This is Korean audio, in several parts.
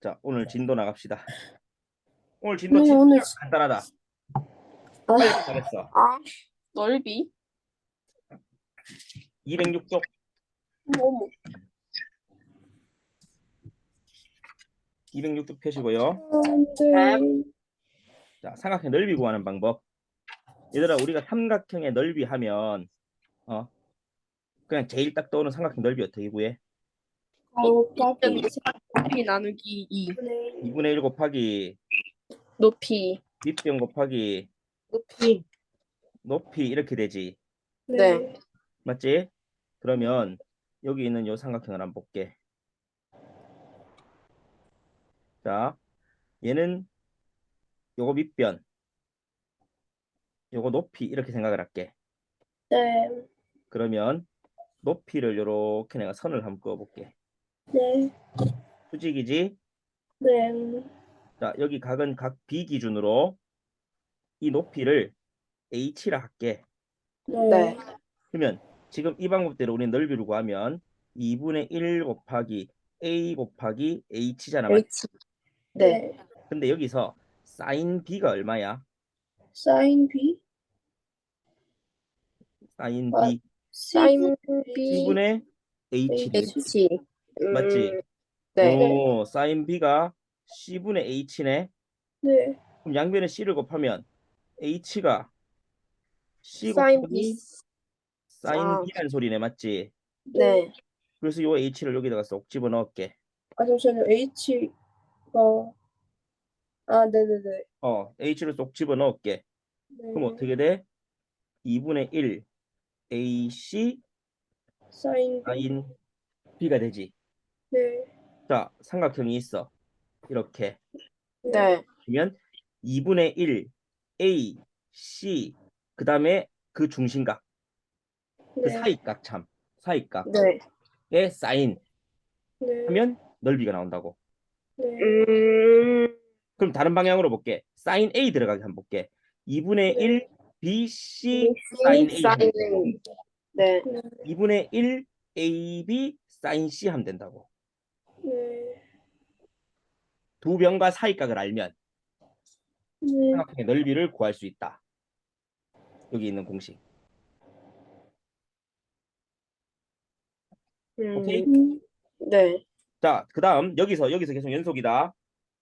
자, 오늘 진도 나갑시다. 오늘 진도 네, 진짜 오늘 간단하다. 아, 빨리 잘했어. 아, 넓이? 206쪽 어머. 206쪽 펴시고요. 네. 자, 삼각형 넓이 구하는 방법. 얘들아, 우리가 삼각형의 넓이 하면 어 그냥 제일 딱 떠오르는 삼각형 넓이 어떻게 구해? 곱하기 높이 나누기 2. 2분의 1 곱하기 높이. 밑변 곱하기 높이. 높이 이렇게 되지. 네. 맞지? 그러면 여기 있는 요 삼각형을 한번 볼게. 자, 얘는 요거 밑변, 요거 높이 이렇게 생각을 할게. 네, 그러면 높이를 요렇게 내가 선을 한번 그어볼게. 네, 수직이지? 네, 자, 여기 각은 각 B 기준으로 이 높이를 H라 할게. 네. 그러면 지금 이 방법대로 우리는 넓이를 구하면 2분의 1 곱하기 A 곱하기 H잖아. 맞지? H. 네. 근데 여기서 사인 B가 얼마야? 사인 B, 사인 아, B 사인 B. 2분의 H H. 음, 맞지? 네. 오, 사인 B가 C분의 H네. 네, 그럼 양변에 C를 곱하면 H가 C 사인 곱하기 B. 사인 아. B라는 소리네. 맞지? 네. 그래서 요 H를 여기다가 쏙 집어넣을게. 아 잠시만요, H가, 아, 네네네, 어, H를 쏙 집어넣을게. 네, 그럼 어떻게 돼? 2분의 1 AC 사인 B, 사인 B가 되지. 네, 자, 삼각형이 있어. 이렇게. 네. 그러면 2분의 1 A, C 그 다음에 그 중심각, 그 네, 사이각 참, 사이각의 네. 사인 네, 하면 넓이가 나온다고. 네, 음. 그럼 다른 방향으로 볼게. 사인 A 들어가게 한번 볼게. 2분의 네. 1 B, C 사인 A. 사인 A. 네. 2분의 1 AB 사인 C 하면 된다고. 네, 두 변과 사이각을 알면 네, 삼각형의 넓이를 구할 수 있다. 여기 있는 공식. 오케이? 음, 네. 자, 그 다음 여기서 여기서 계속 연속이다.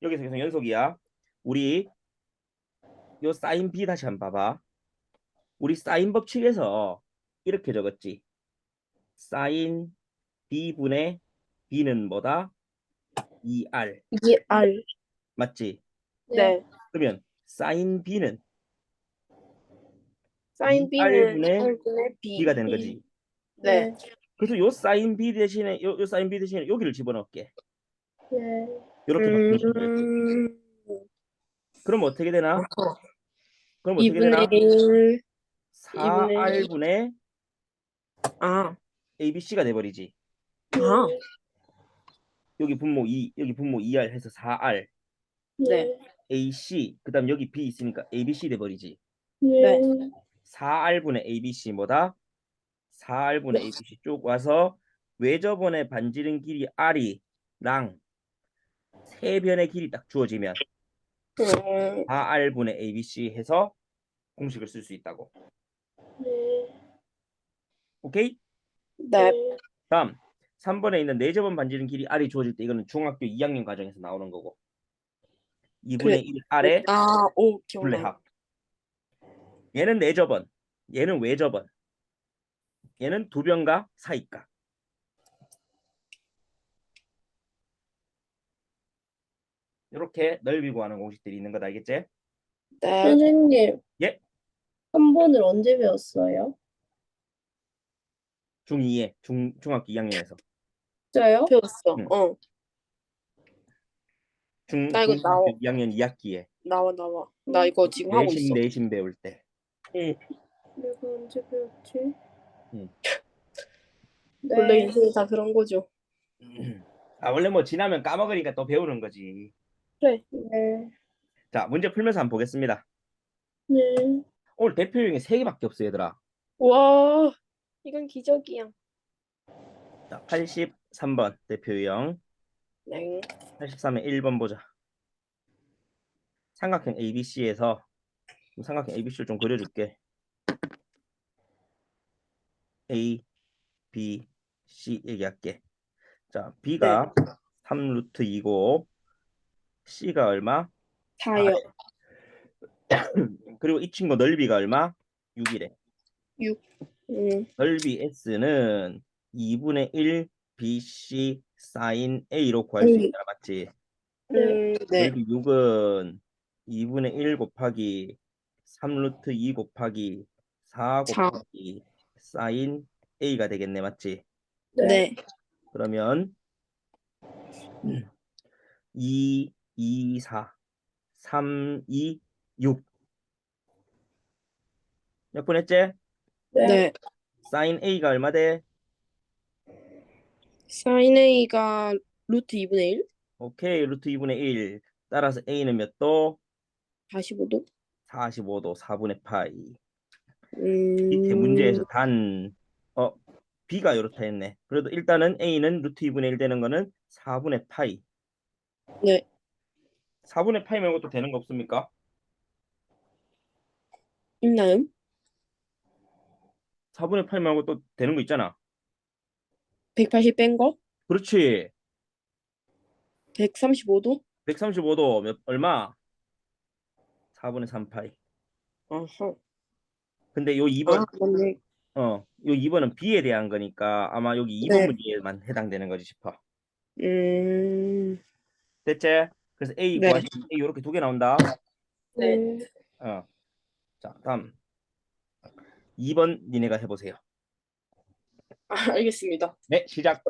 여기서 계속 연속이야. 우리 요 사인 B 다시 한번 봐봐. 우리 사인 법칙에서 이렇게 적었지. 사인 B분의 B는 뭐다? 2R. 2R. 맞지? 네. 그러면 사인 B는 사인 2R B는 분의 R분의 B. B가 되는 거지. 네. 그래서 요 사인 B 대신에 요, 요 사인 B 대신에 여기를 집어넣을게. 네, 이렇게 돼. 음. 그럼 어떻게 되나? 그럼 어떻게 되나? 2분의 1. 4R분의 아. ABC가 돼버리지. 아. 여기 분모 2, 여기 분모 2R 해서 4R, 네. AC, 그 다음 여기 B 있으니까 ABC 돼버리지. 네, 4R분의 ABC 뭐다? 4R분의 ABC 쭉 와서 외접원의 반지름 길이 R이 랑 세 변의 길이 딱 주어지면 음. 4R분의 ABC 해서 공식을 쓸 수 있다고. 네, 오케이? 네. 다음 3번에 있는 네접원 반지름 길이 R이 주어질 때 이거는 중학교 2학년 과정에서 나오는 거고 2분의 1 R의 아, 오, 기억나. 분례합. 얘는 내접원, 얘는 외접원. 얘는 두 변과 사이각. 이렇게 넓이 구하는 공식들이 있는 거 알겠지? 네. 선생님. 예? 한 번을 언제 배웠어요? 중2에 중 중학교 2학년에서 진짜요? 배웠어. 응. 어. 중 나 이거 나와. 2학년 2학기에 나와, 나와. 나 이거 지금 하고 내신 있어. 내신 배울 때. 응. 내가 언제 배웠지? 응. 네, 원래 인생이 다 그런 거죠. 아 원래 뭐 지나면 까먹으니까 또 배우는 거지. 그래. 네, 자 문제 풀면서 한번 보겠습니다. 네, 오늘 대표 유형이 세 개밖에 없어요, 얘들아. 와, 이건 기적이야. 자 83번 대표 유형. 네. 83의 1번 보자. 삼각형 ABC에서 삼각형 ABC를 좀 그려줄게. A, B, C 얘기할게. 자, B가 3루트 2고 C가 얼마? 4요. 그리고 이 친구 넓이가 얼마? 6이래. 음. 넓이 S는 2분의 1 BC sin A로 구할 수 음. 있잖아, 맞지? 음. 네. 넓이 6은 2분의 1 곱하기 3루트 2 곱하기 4 사. 곱하기 sin A가 되겠네, 맞지? 네. 그러면 2, 2, 4, 3, 2, 6. 몇 분 했지? 네. sin A가 얼마 돼? Sin A가 루트 2분의 1? 오케이, 루트 2분의 1. 따라서 A는 몇 도? 45도? 45도, 4분의 파이. 음. 밑에 문제에서 단, 어, B가 이렇다 했네. 그래도 일단은 A는 루트 2분의 1 되는 거는 4분의 파이. 네. 4분의 파이 말고 또 되는 거 없습니까? 있나요? 4분의 파이 말고 또 되는 거 있잖아. 180 뺀 거? 그렇지. 135도? 135도 몇 얼마? 4분의 3 파이. 아하. 근데 요 2번 아, 맞네. 어, 요 2번은 B에 대한 거니까 아마 여기 2번 네. 문제에만 해당되는 거지 싶어. 음. 됐지? 그래서 A 네. 구하시면 A 이렇게 두 개 나온다. 네. 어. 자, 다음 2번 니네가 해 보세요. 아, 알겠습니다. 네, 시작.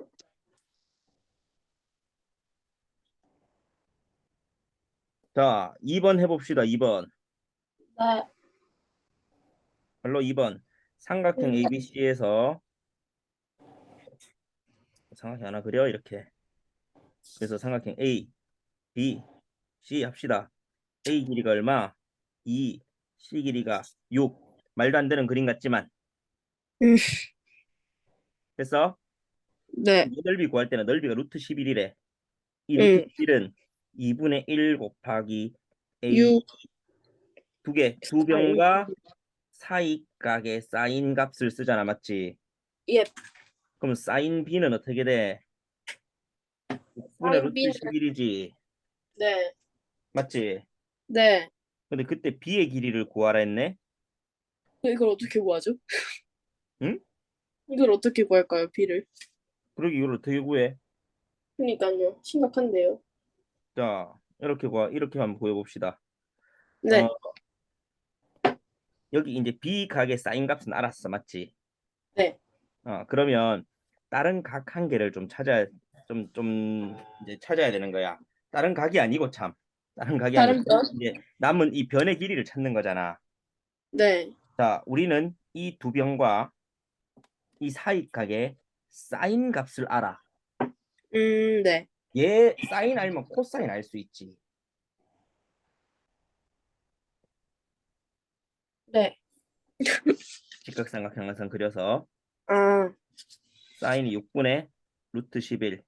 자, 2번 해봅시다. 2번. 네. 별로 2번. 삼각형 음. ABC에서 삼각형 하나 그려 이렇게. 그래서 삼각형 A, B, C 합시다. A 길이가 얼마? 2, C 길이가 6. 말도 안 되는 그림 같지만. 음. 됐어? 네. 이 넓이 구할 때는 넓이가 루트 11이래. 이 음. 루트 11은 2분의 1 곱하기 A 6. 두 개, 두 병과 사이각의 사인 값을 쓰잖아, 맞지? 예. 그럼 사인 B는 어떻게 돼? 6분의 루트 B는 11이지, 네. 맞지? 네. 근데 그때 B의 길이를 구하라 했네? 이걸 어떻게 구하죠? 응? 이걸 어떻게 구할까요, B를? 그러기 이걸 어떻게 구해? 그러니까요. 심각한데요. 자, 이렇게 구하, 이렇게 한번 구해봅시다. 네. 어, 여기 이제 B 각의 사인 값은 알았어, 맞지? 네. 어, 그러면 다른 각 한 개를 좀 찾아야 좀 좀 이제 찾아야 되는 거야. 다른 각이 아니고 참. 다른 각이 다른 아니고 변? 이제 남은 이 변의 길이를 찾는 거잖아. 네. 자, 우리는 이 두 변과 이 사이 각의 사인 값을 알아. 음, 네. 얘 사인 알면 코사인 알 수 있지. 네. 직각삼각형 항상 그려서 아, 사인이 6분의 루트 11.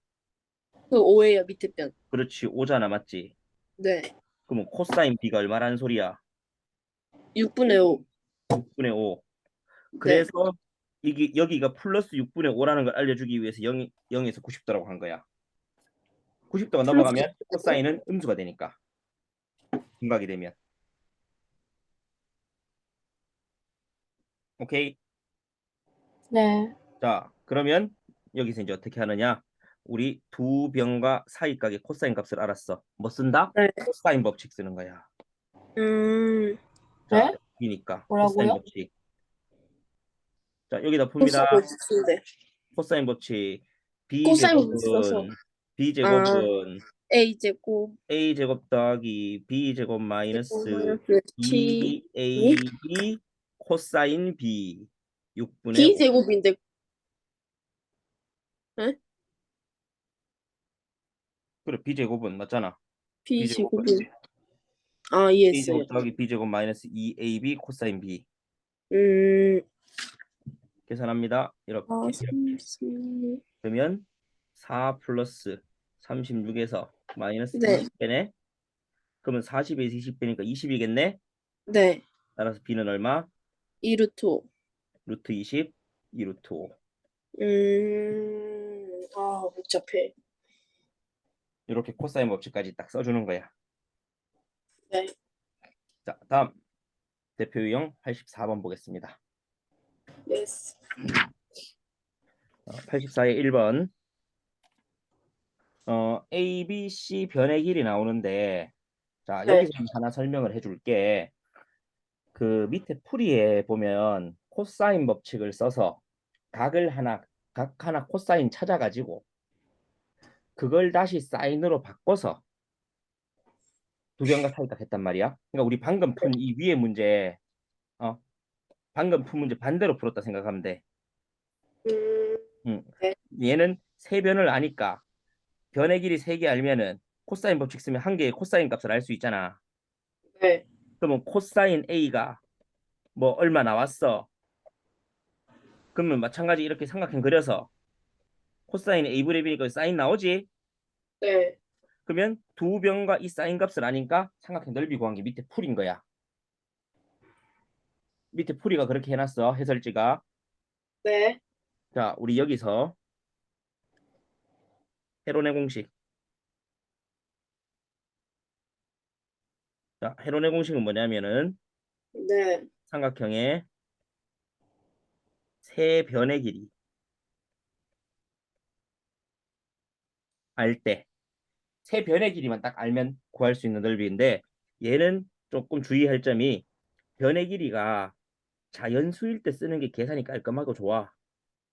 그 5예요, 밑에 변. 그렇지, 5잖아, 맞지? 네. 그러면 코사인 B가 얼마라는 소리야? 6분의 5. 6분의 5. 그래서 이게 여기가 플러스 6분의 5라는 걸 알려주기 위해서 0, 0에서 90도라고 한 거야. 90도가 넘어가면 코사인은 음수가 되니까. 분각이 되면. 오케이. 네. 자, 그러면 여기서 이제 어떻게 하느냐? 우리 두 변과 사이 각의 코사인 값을 알았어. 뭐 쓴다? 네. 코사인 법칙 쓰는 거야. 음, 자, 네? 이니까 뭐라고요? 코사인 법칙. 자, 여기다. 벌써 코사인 법칙. B 코사인 제곱은 b 제곱은 A 제곱. A 제곱 더하기 b 제곱 마이너스 T 2ab 코사인 b. 6분의 B 제곱인데. 그래 b 제곱은 맞잖아. B B 제곱은. 아 a 이해했어요. 제곱 더하기 b 제곱 마이너스 2ab 코사인 b. 음, 계산합니다. 이렇게 아, 이렇게. 그러면 4 플러스 36에서 마이너스 네. 20빼네. 그러면 40에서 20 빼니까 20이겠네. 네. 따라서 b는 얼마? 2루트 5. 루트 20, 2루트 5. 음, 아, 복잡해. 이렇게 코사인 법칙까지 딱 써주는 거야. 네. 자, 다음 대표 유형 84번 보겠습니다. 어, 84의 1번. 어, A, B, C 변의 길이 나오는데 자, 네. 여기서 하나 설명을 해 줄게. 그 밑에 풀이에 보면 코사인 법칙을 써서 각을 하나 각 하나 코사인 찾아 가지고 그걸 다시 사인으로 바꿔서 두 변과 사이가 됐단 말이야. 그러니까 우리 방금 푼 이 위에 문제 어 방금 푼 문제 반대로 풀었다 생각하면 돼. 음, 얘는 세 변을 아니까 변의 길이 세 개 알면은 코사인 법칙 쓰면 한 개의 코사인 값을 알 수 있잖아. 네. 그러면 코사인 A가 뭐 얼마 나왔어? 그러면 마찬가지 이렇게 삼각형 그려서 코사인 A분의 B니까 사인 나오지? 네. 그러면 두 변과 이 사인 값을 아니까 삼각형 넓이 구한 게 밑에 풀인 거야. 밑에 풀이가 그렇게 해놨어 해설지가. 네. 자, 우리 여기서 헤론의 공식. 자, 헤론의 공식은 뭐냐면은 네. 삼각형의 세 변의 길이 알 때 세 변의 길이만 딱 알면 구할 수 있는 넓이인데 얘는 조금 주의할 점이 변의 길이가 자연수일 때 쓰는 게 계산이 깔끔하고 좋아.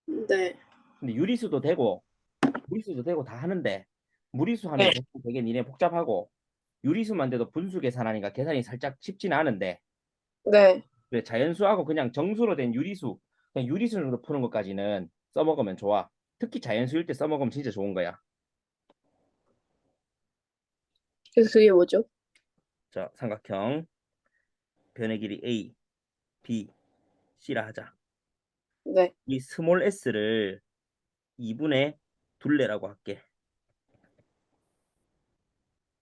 네. 근데 유리수도 되고 무리수도 되고 다 하는데 무리수 하면 네. 되게 니네 복잡하고 유리수만 돼도 분수 계산하니까 계산이 살짝 쉽지는 않은데 네. 그래, 자연수하고 그냥 정수로 된 유리수, 그냥 유리수 정도 푸는 것까지는 써먹으면 좋아. 특히 자연수일 때 써먹으면 진짜 좋은 거야. 그래서 그게 뭐죠? 자, 삼각형 변의 길이 A, B, C라 하자. 네. 이 스몰 s를 2분의 둘레라고 할게.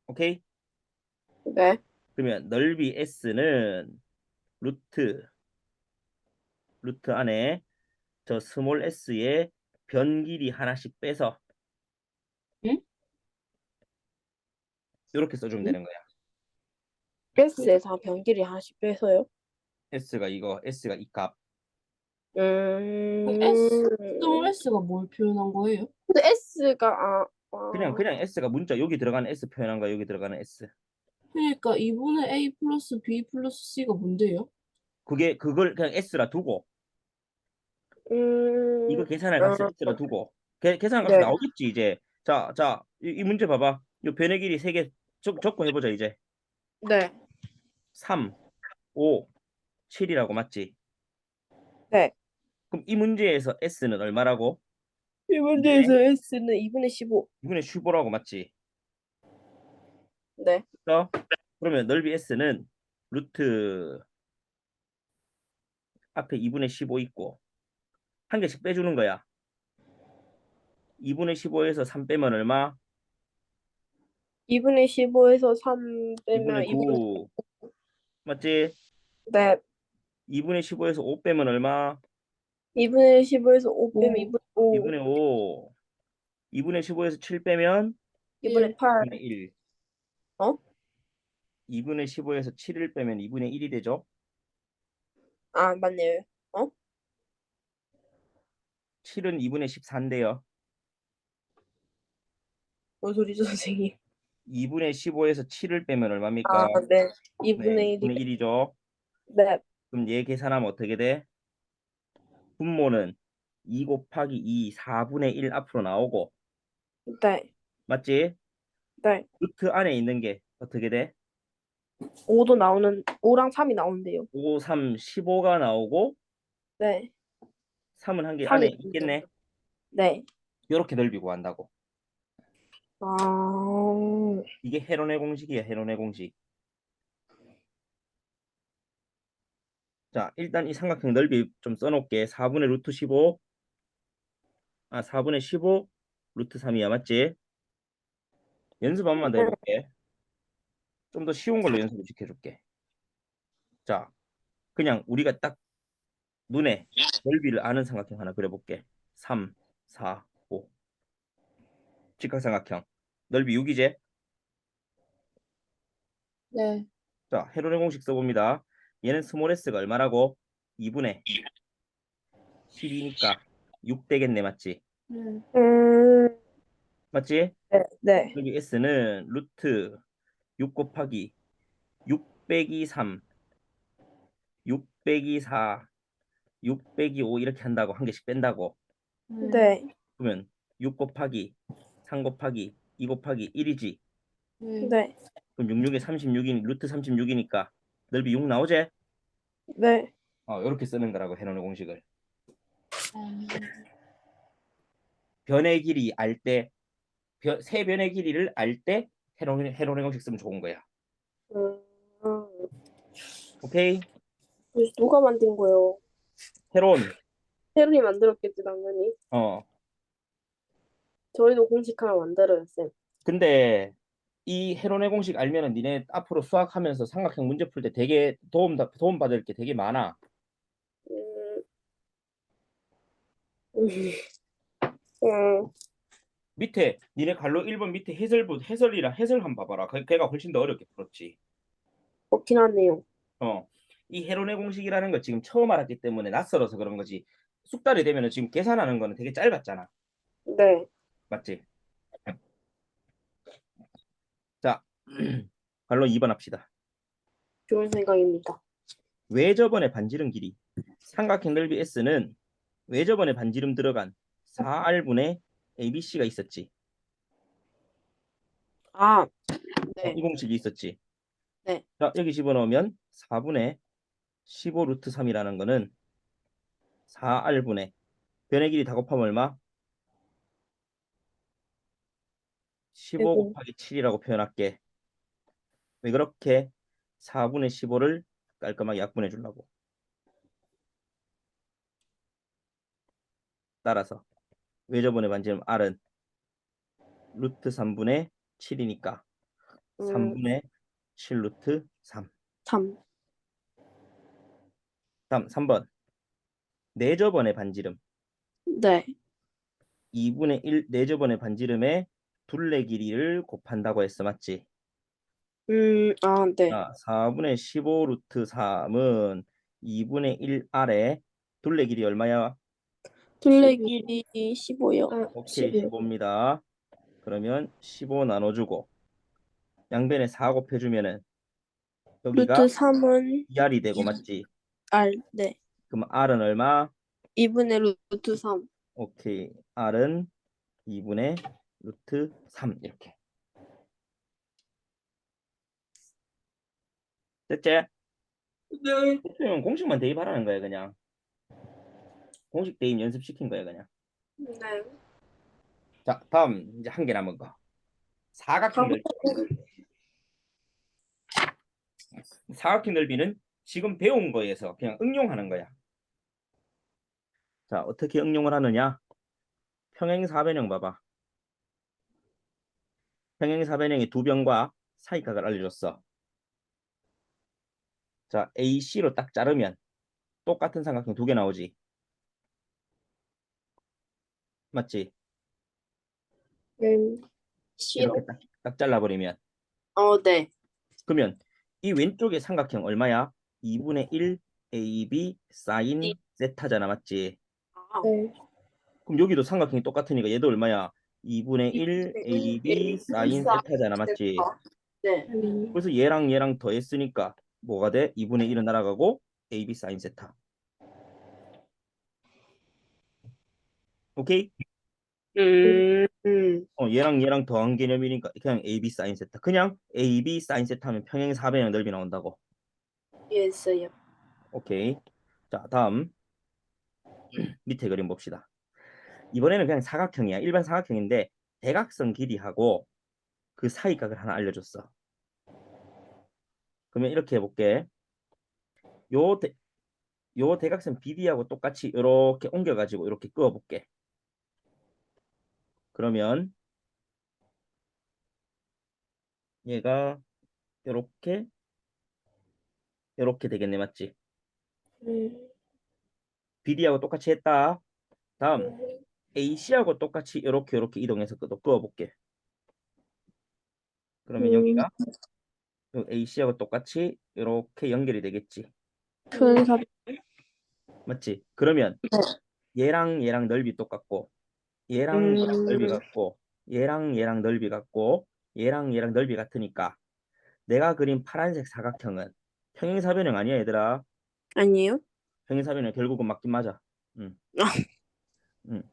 오케이? 네. 그러면 넓이 s는 루트 루트 안에 저 스몰 s의 변 길이 하나씩 빼서 응? 이렇게 써주면 되는 거야. S에서 변기를 하나씩 빼서요? S가 이거 s가 이 값. 음. 스몰 S가 뭘 표현한 거예요? 근데 S가 아, 아. 그냥 그냥 s가 문자 여기 들어가는 s 표현한 거야. 여기 들어가는 s. 그러니까 2분의 A 플러스 B 플러스 C가 뭔데요? 그게 그걸 그냥 s라 두고 음. 이거 계산할 값을 어. s라 두고 계, 계산할 값이 네. 나오겠지 이제. 자, 자, 이, 이 문제 봐봐. 이 변의 길이 세 개 적고 해보자 이제. 네. 3, 5, 7이라고 맞지? 네. 그럼 이 문제에서 s는 얼마라고? 이 문제에서 S는 2분의 15. 2분의 15라고 맞지? 네. 어? 그러면 넓이 s는 루트 앞에 2분의 15 있고 한 개씩 빼주는 거야. 2분의 15에서 3 빼면 얼마? 2분의 15에서 3 빼면 2분의 9 맞지? 네. 2분의 15에서 5 빼면 얼마? 2분의 15에서 5 빼면 오. 2분의 5. 2분의 5 2분의 15에서 7 빼면 2분의 8. 2분의 1 어? 2분의 15에서 7을 빼면 2분의 1이 되죠? 아, 맞네요. 7은 2분의 14인데요. 뭔 소리죠, 선생님? 2분의 15에서 7을 빼면 얼마입니까? 아, 네. 2분의 1이. 2분의 1이죠. 네. 그럼 얘 계산하면 어떻게 돼? 분모는 2 곱하기 2, 4분의 1 앞으로 나오고 네. 맞지? 네. 루트 안에 있는 게 어떻게 돼? 5도 나오는 5랑 3이 나오는데요. 5, 3, 15가 나오고 네. 3은 한 개 삼이 안에 있겠네. 네. 이렇게 넓이 구한다고. 아. 이게 헤론의 공식이야, 헤론의 공식. 자, 일단 이 삼각형 넓이 좀 써놓을게. 4분의 루트 15. 아, 4분의 15 루트 3이야, 맞지? 연습 한 번만 더 해볼게. 좀 더 쉬운 걸로 연습을 시켜줄게. 자, 그냥 우리가 딱 눈에 넓이를 아는 삼각형 하나 그려볼게. 3, 4, 5. 직각삼각형. 넓이 6이제. 네. 자, 헤론의 공식 써봅니다. 얘는 스몰 s가 얼마라고? 2분의 12니까 6 되겠네, 맞지? 네. 음, 맞지? 네, 네. 여기 s는 루트 6 곱하기 6 빼기 3, 6 빼기 4, 6 빼기 5 이렇게 한다고 한 개씩 뺀다고. 네. 그러면 6 곱하기 3 곱하기 2 곱하기 1이지. 네. 네. 그럼 66에 36이니 루트 36이니까 넓이 6 나오지? 네. 어, 이렇게 쓰는 거라고 해놓은 공식을. 음, 변의 길이 알 때, 변, 세 변의 길이를 알 때 해놓은 해놓은 공식 쓰면 좋은 거야. 음, 음. 오케이? 그래서 누가 만든 거예요? 해론. 세론이 만들었겠지, 당연히. 어. 저희도 공식 하나 만들어요, 쌤. 근데 이 해론의 공식 알면은 니네 앞으로 수학하면서 삼각형 문제 풀 때 되게 도움 도움 받을 게 되게 많아. 음, 음, 음, 밑에 니네 갈로 1번 밑에 해설부 해설이랑 해설 한번 봐봐라. 그- 걔가 훨씬 더 어렵게 풀었지. 그렇긴 하네요. 어. 이 해론의 공식이라는 거 지금 처음 알았기 때문에 낯설어서 그런 거지. 숙달이 되면은 지금 계산하는 거는 되게 짧았잖아. 네. 맞지? 자, 갈로 2번 합시다. 좋은 생각입니다. 외접원의 반지름 길이. 삼각형 넓이 S는 외접원의 반지름 들어간 4R분의 ABC가 있었지. 아, 네. 이 공식이 있었지. 네. 자, 여기 집어넣으면 4분의 15 루트 3이라는 거는 4R분의 변의 길이 다 곱하면 얼마? 15 아이고. 곱하기 7이라고 표현할게. 왜 그렇게 4분의 15를 깔끔하게 약분해 주려고. 따라서 외접원의 반지름 R은 루트 3분의 7이니까 음, 3분의 7 루트 3. 3. 다음 3번. 내접원의 반지름 네. 2분의 1 내접원의 반지름에 둘레 길이를 곱한다고 했어. 맞지? 음, 아, 네. 자, 4분의 15 루트 3은 2분의 1 아래 둘레 길이 얼마야? 둘레 길이 15요. 오케이, 15입니다. 그러면 15 나눠주고 양변에 4 곱해주면은 여기가 루트 3은 2R이 되고 맞지? R. 네. 그럼 R은 얼마? 2분의 루트 3. 오케이. R은 2분의 루트 3 이렇게. 됐지? 네. 대충 공식만 대입하라는 거야 그냥. 공식 대입 연습시킨 거야 그냥. 네. 자, 다음 이제 한 개 남은 거. 사각형 넓이. 사각형 넓이는 지금 배운 거에서 그냥 응용하는 거야. 자, 어떻게 응용을 하느냐? 평행 사변형 봐봐. 평행 사변형의 두 변과 사이각을 알려줬어. 자, AC로 딱 자르면 똑같은 삼각형 두 개 나오지. 맞지? 음. 이렇게 딱, 딱 잘라버리면. 어, 네. 그러면 이 왼쪽의 삼각형 얼마야? 2분의 1 AB 사인 세타잖아, 맞지? 아, 네. 그럼 여기도 삼각형이 똑같으니까 얘도 얼마야? 2분의 1 AB 사인 세타잖아, 맞지? 네. 그래서 얘랑 얘랑 더했으니까 뭐가 돼? 2분의 1은 날아가고 AB 사인 세타. 오케이? 음, 음. 어, 얘랑 얘랑 더한 개념이니까 그냥 AB 사인 세타. 그냥 AB 사인 세타면 평행 사변형 넓이 나온다고. 이해했어요. 오케이. 자, 다음 밑에 그림 봅시다. 이번에는 그냥 사각형이야. 일반 사각형인데 대각선 길이하고 그 사이각을 하나 알려줬어. 그러면 이렇게 해볼게. 요, 대, 요 대각선 BD하고 똑같이 이렇게 옮겨가지고 이렇게 그어볼게. 그러면 얘가 요렇게 요렇게 되겠네 맞지? 음. BD하고 똑같이 했다. 다음 음. AC하고 똑같이 요렇게 요렇게 이동해서 또 그어볼게. 그러면 음. 여기가 요 AC하고 똑같이 요렇게 연결이 되겠지. 편의사변. 맞지? 그러면 얘랑 얘랑 넓이 똑같고 얘랑 얘랑 음. 넓이 같고 얘랑 얘랑 넓이 같고 얘랑 얘랑 넓이 같으니까 내가 그린 파란색 사각형은 평행사변형 아니야 얘들아. 아니에요? 평행사변형 결국은 맞긴 맞아. 응. 아. 응.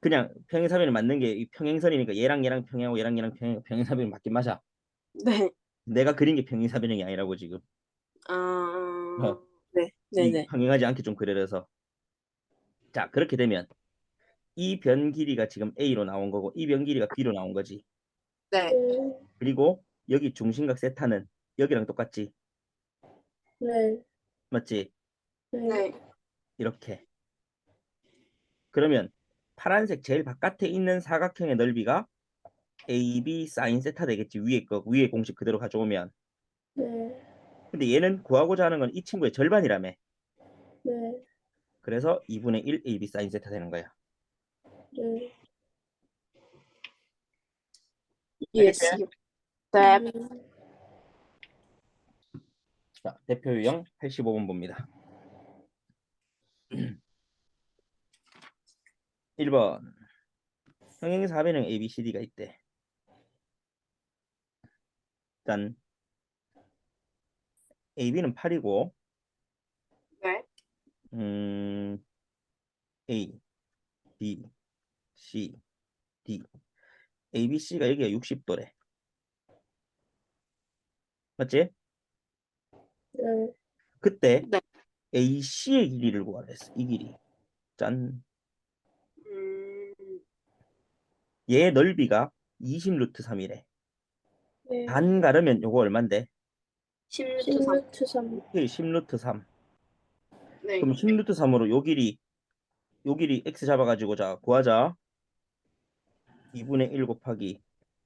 그냥 평행사변이 맞는 게이 평행선이니까 얘랑 얘랑 평행하고 얘랑 얘랑 평행 평행사변이 맞긴 맞아. 네. 내가 그린 게 평행사변형이 아니라고 지금. 아. 어. 네. 이 네네. 평행하지 않게 좀 그려서. 자 그렇게 되면 이 변 길이가 지금 A로 나온 거고 이 변 길이가 B로 나온 거지. 네. 그리고 여기 중심각 세타는 여기랑 똑같지. 네. 맞지? 네. 이렇게. 그러면 파란색 제일 바깥에 있는 사각형의 넓이가 AB 사인 세타 되겠지. 위에 거 위에 공식 그대로 가져오면. 네. 근데 얘는 구하고자 하는 건 이 친구의 절반이라며. 네. 그래서 2분의 1 AB 사인 세타 되는 거야. 네. 알겠지? 네. 자, 대표 유형 85번 봅니다. 1번 평행 사변형 ABCD가 있대. 일단 AB는 8이고 네. 음, A, B, C, D, A, B, C가 여기가 60도래. 맞지? 네. 그때 네. AC의 길이를 구하랬어. 이 길이. 짠. 음. 얘의 넓이가 20 루트 3이래. 네. 반 가르면 요거 얼만데? 10루트 3. 10루트 3. 오케이, 10 루트 3. 네. 그럼 10 루트 3으로 요 길이 요 길이 x 잡아가지고 자 구하자. 2분의 1 곱하기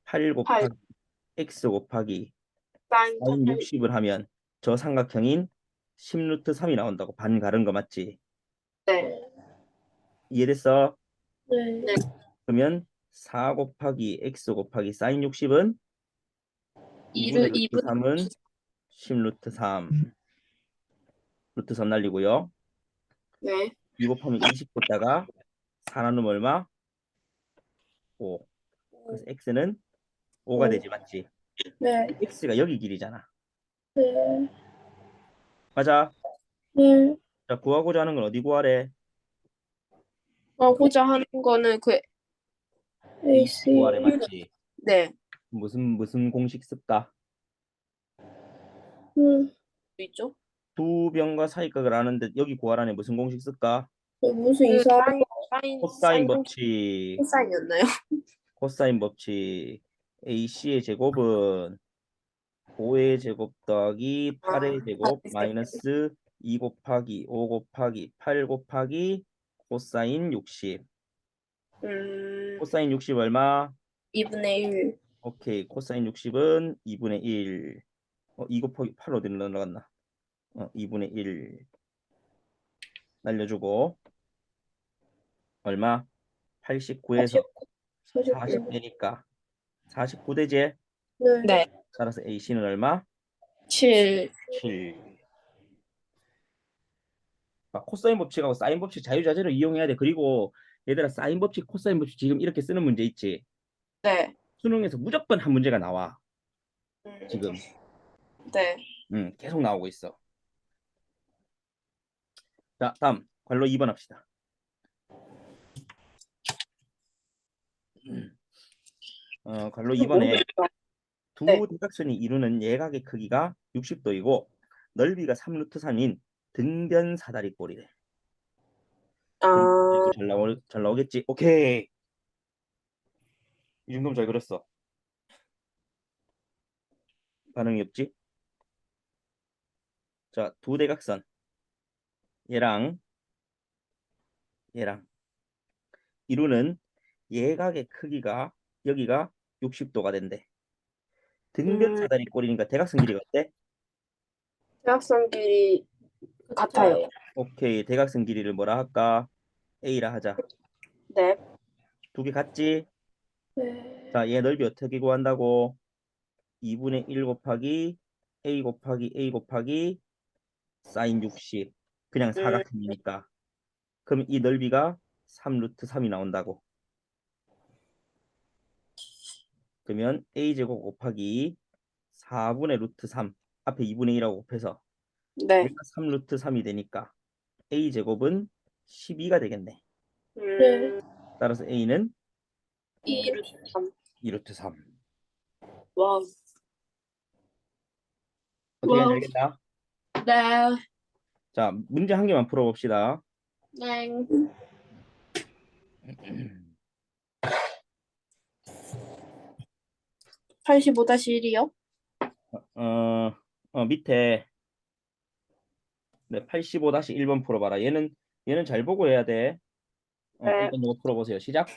8 곱하기 x 곱하기 사인 sin 60을 하면 저 삼각형인 10 루트 3이 나온다고 반 가른 거 맞지? 네. 이해됐어? 네. 그러면 4 곱하기 x 곱하기 sin 60은 2분의 루트 3은 10 루트 3 루트 3 날리고요. 네. 2 곱하면 20 뒀다가 4 나누면 얼마? 5 그래서 x는 5가 오. 되지 맞지? 네. x가 여기 길이잖아. 네. 맞아. 네. 자 구하고자 하는 건 어디 구하래? 하고자 하는 거는 그 AC. 구하래 맞지? 네. 무슨 무슨 공식 쓸까? 음. 있죠? 두 변과 사이각을 아는데 여기 구하라네 무슨 공식 쓸까? 무슨 이상한 사인 코사인 법칙. 코사인이었나요? 코사인 법칙. AC의 제곱은 5의 제곱 더하기 8의 아, 제곱 아, 마이너스 2 곱하기 5 곱하기 8 곱하기 코사인 60. 음. 코사인 60 얼마? 2분의 1. 오케이. 코사인 60은 2분의 1. 어, 2 곱하기 8 어디로 날아갔나? 어, 2분의 1. 날려주고 얼마? 89에서 40 되니까 49 되지? 네. 따라서 AC는 얼마? 7. 7. 아, 코사인 법칙하고 사인 법칙 자유자재로 이용해야 돼. 그리고 얘들아 사인 법칙, 코사인 법칙 지금 이렇게 쓰는 문제 있지. 네. 수능에서 무조건 한 문제가 나와. 음. 지금. 네. 음, 계속 나오고 있어. 자, 다음 관로 2번 합시다. 어, 관로 2번에 두 네. 대각선이 이루는 예각의 크기가 60도이고 넓이가 3루트 3인 등변 사다리 꼴이래. 아. 이거 잘 나오 잘 나오겠지? 오케이. 이 정도면 잘 그렸어. 반응이 없지? 자, 두 대각선. 얘랑 얘랑 이루는 예각의 크기가 여기가 60도가 된대. 등변 사다리 꼴이니까 대각선 길이가 어때? 대각선끼리 같아요. 오케이 대각선 길이를 뭐라 할까? A라 하자. 네. 두 개 같지? 네. 자, 얘 넓이 어떻게 구한다고? 2분의 1 곱하기 A 곱하기 A 곱하기 사인 60. 그냥 사각형이니까. 그럼 이 넓이가 3 루트 3이 나온다고. 그러면 A 제곱 곱하기 4분의 루트 3. 앞에 2분의 1하고 곱해서 네. 얘가 3 루트 3이 되니까 A 제곱은 12가 되겠네. 음, 따라서 A는 2 루트 3. 2 루트 3. 와. 어떻게 와우. 알겠나? 네. 자, 문제 한 개만 풀어봅시다. 네. 85-1이요? 어, 어 밑에 네, 85-1번 풀어봐라. 얘는 얘는 잘 보고 해야 돼. 어, 네. 일단 이거 풀어보세요. 시작.